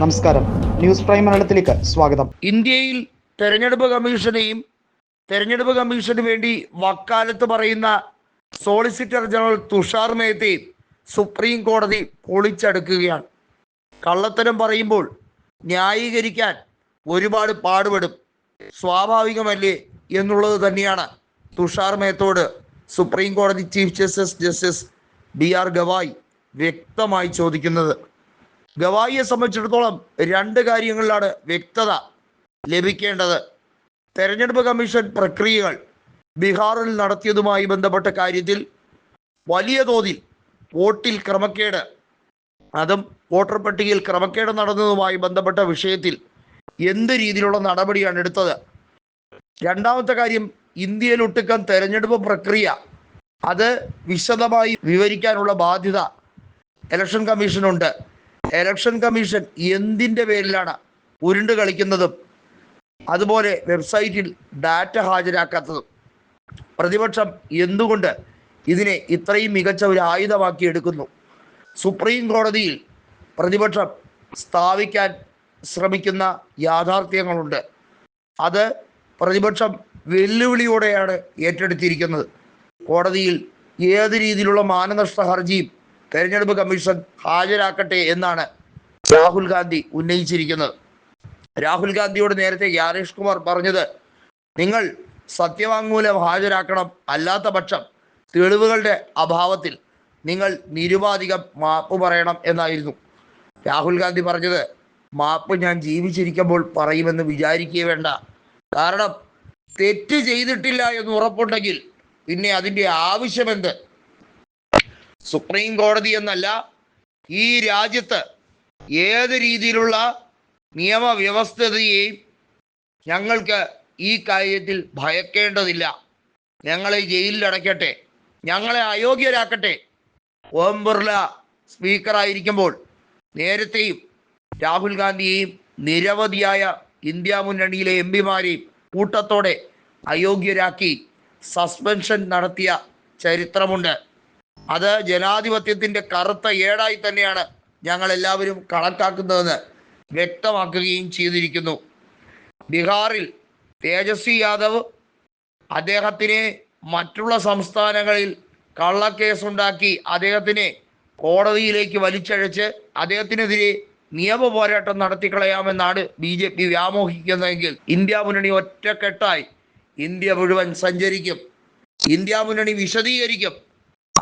നമസ്കാരം. News prime മലയാളത്തിലേക്ക് സ്വാഗതം. ഇന്ത്യയിൽ തെരഞ്ഞെടുപ്പ് കമ്മീഷനെയും തെരഞ്ഞെടുപ്പ് കമ്മീഷന് വേണ്ടി വക്കാലത്ത് പറയുന്ന സോളിസിറ്റർ ജനറൽ തുഷാർ മേത്തയും സുപ്രീം കോടതി പൊളിച്ചടുക്കുകയാണ്. കള്ളത്തരം പറയുമ്പോൾ ന്യായീകരിക്കാൻ ഒരുപാട് പാടുപെടും. സ്വാഭാവികമല്ലേ എന്നുള്ളത് തന്നെയാണ് തുഷാർ മേത്തോട് സുപ്രീം കോടതി chief justice justice B R Gavai വ്യക്തമായി ചോദിക്കുന്നത്. ഗവായിയെ സംബന്ധിച്ചിടത്തോളം രണ്ട് കാര്യങ്ങളിലാണ് വ്യക്തത ലഭിക്കേണ്ടത്. തെരഞ്ഞെടുപ്പ് കമ്മീഷൻ പ്രക്രിയകൾ ബീഹാറിൽ നടത്തിയതുമായി ബന്ധപ്പെട്ട കാര്യത്തിൽ വലിയ തോതിൽ വോട്ടിൽ ക്രമക്കേട് അതും വോട്ടർ പട്ടികയിൽ ക്രമക്കേട് നടന്നതുമായി ബന്ധപ്പെട്ട വിഷയത്തിൽ എന്ത് രീതിയിലുള്ള നടപടിയാണ് എടുത്തത്? രണ്ടാമത്തെ കാര്യം ഇന്ത്യയിൽ ഒട്ടുക്കം തെരഞ്ഞെടുപ്പ് പ്രക്രിയ അത് വിശദമായി വിവരിക്കാനുള്ള ബാധ്യത ഇലക്ഷൻ കമ്മീഷനുണ്ട്. ഇലക്ഷൻ കമ്മീഷൻ എന്തിന്റെ പേരിലാണ് ഉരുണ്ട് കളിക്കുന്നതും അതുപോലെ വെബ്സൈറ്റിൽ ഡാറ്റ ഹാജരാക്കാത്തതും. പ്രതിപക്ഷം എന്തുകൊണ്ട് ഇതിനെ ഇത്രയും മികച്ച ഒരു ആയുധമാക്കി എടുക്കുന്നു സുപ്രീം കോടതിയിൽ പ്രതിപക്ഷം സ്ഥാപിക്കാൻ ശ്രമിക്കുന്ന യാഥാർത്ഥ്യങ്ങളുണ്ട്. അത് പ്രതിപക്ഷം വെല്ലുവിളിയോടെയാണ് ഏറ്റെടുത്തിരിക്കുന്നത്. കോടതിയിൽ ഏത് രീതിയിലുള്ള മാനനഷ്ട ഹർജിയും തെരഞ്ഞെടുപ്പ് കമ്മീഷൻ ഹാജരാക്കട്ടെ എന്നാണ് രാഹുൽ ഗാന്ധി ഉന്നയിച്ചിരിക്കുന്നത്. രാഹുൽ ഗാന്ധിയോട് നേരത്തെ യാരേഷ് കുമാർ പറഞ്ഞത് നിങ്ങൾ സത്യവാങ്മൂലം ഹാജരാക്കണം അല്ലാത്ത പക്ഷം തെളിവുകളുടെ അഭാവത്തിൽ നിങ്ങൾ നിരുപാധികം മാപ്പ് പറയണം എന്നായിരുന്നു. രാഹുൽ ഗാന്ധി പറഞ്ഞത് മാപ്പ് ഞാൻ ജീവിച്ചിരിക്കുമ്പോൾ പറയുമെന്ന് വിചാരിക്കുക വേണ്ട. കാരണം തെറ്റ് ചെയ്തിട്ടില്ല എന്ന് ഉറപ്പുണ്ടെങ്കിൽ പിന്നെ അതിന്റെ ആവശ്യമെന്ത്? സുപ്രീം കോടതി എന്നല്ല ഈ രാജ്യത്ത് ഏത് രീതിയിലുള്ള നിയമവ്യവസ്ഥതയെയും ഞങ്ങൾക്ക് ഈ കാര്യത്തിൽ ഭയക്കേണ്ടതില്ല. ഞങ്ങളെ ജയിലിൽ അടയ്ക്കട്ടെ ഞങ്ങളെ അയോഗ്യരാക്കട്ടെ. ഓം ബിർള സ്പീക്കറായിരിക്കുമ്പോൾ നേരത്തെയും രാഹുൽ ഗാന്ധിയെയും നിരവധിയായ ഇന്ത്യ മുന്നണിയിലെ എം പിമാരെയും കൂട്ടത്തോടെ അയോഗ്യരാക്കി സസ്പെൻഷൻ നടത്തിയ ചരിത്രമുണ്ട്. അത് ജനാധിപത്യത്തിന്റെ കറുത്ത ഏടായി തന്നെയാണ് ഞങ്ങൾ എല്ലാവരും കണക്കാക്കുന്നതെന്ന് വ്യക്തമാക്കുകയും ചെയ്തിരിക്കുന്നു. ബീഹാറിൽ തേജസ്വി യാദവ് അദ്ദേഹത്തിനെ മറ്റുള്ള സംസ്ഥാനങ്ങളിൽ കള്ളക്കേസുണ്ടാക്കി അദ്ദേഹത്തിനെ കോടതിയിലേക്ക് വലിച്ചഴച്ച് അദ്ദേഹത്തിനെതിരെ നിയമ പോരാട്ടം നടത്തിക്കളയാമെന്നാണ് ബി ജെ പി വ്യാമോഹിക്കുന്നതെങ്കിൽ ഇന്ത്യ മുന്നണി ഒറ്റക്കെട്ടായി ഇന്ത്യ മുഴുവൻ സഞ്ചരിക്കും. ഇന്ത്യ മുന്നണി വിശദീകരിക്കും.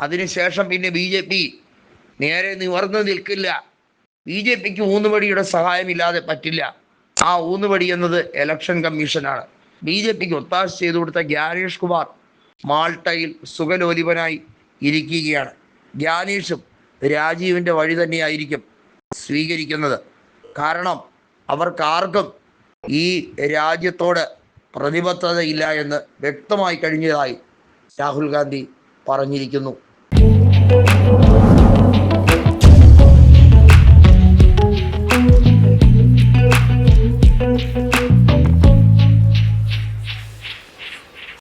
അതിനുശേഷം പിന്നെ ബി ജെ പി നേരെ നിവർന്നു നിൽക്കില്ല. ബി ജെ പിക്ക് ഊന്നുവടിയുടെ സഹായമില്ലാതെ പറ്റില്ല. ആ ഊന്നുവടി എന്നത് ഇലക്ഷൻ കമ്മീഷനാണ്. ബി ജെ പിക്ക് ഒത്താശ ചെയ്തു കൊടുത്ത ജ്ഞാനേഷ് കുമാർ മാൾട്ടയിൽ സുഖലോലിപനായി ഇരിക്കുകയാണ്. ജ്ഞാനേഷും രാജീവിന്റെ വഴി തന്നെയായിരിക്കും സ്വീകരിക്കുന്നത്. കാരണം അവർക്കാർക്കും ഈ രാജ്യത്തോട് പ്രതിബദ്ധതയില്ല എന്ന് വ്യക്തമായി കഴിഞ്ഞതായി രാഹുൽ ഗാന്ധി പറഞ്ഞിരിക്കുന്നു.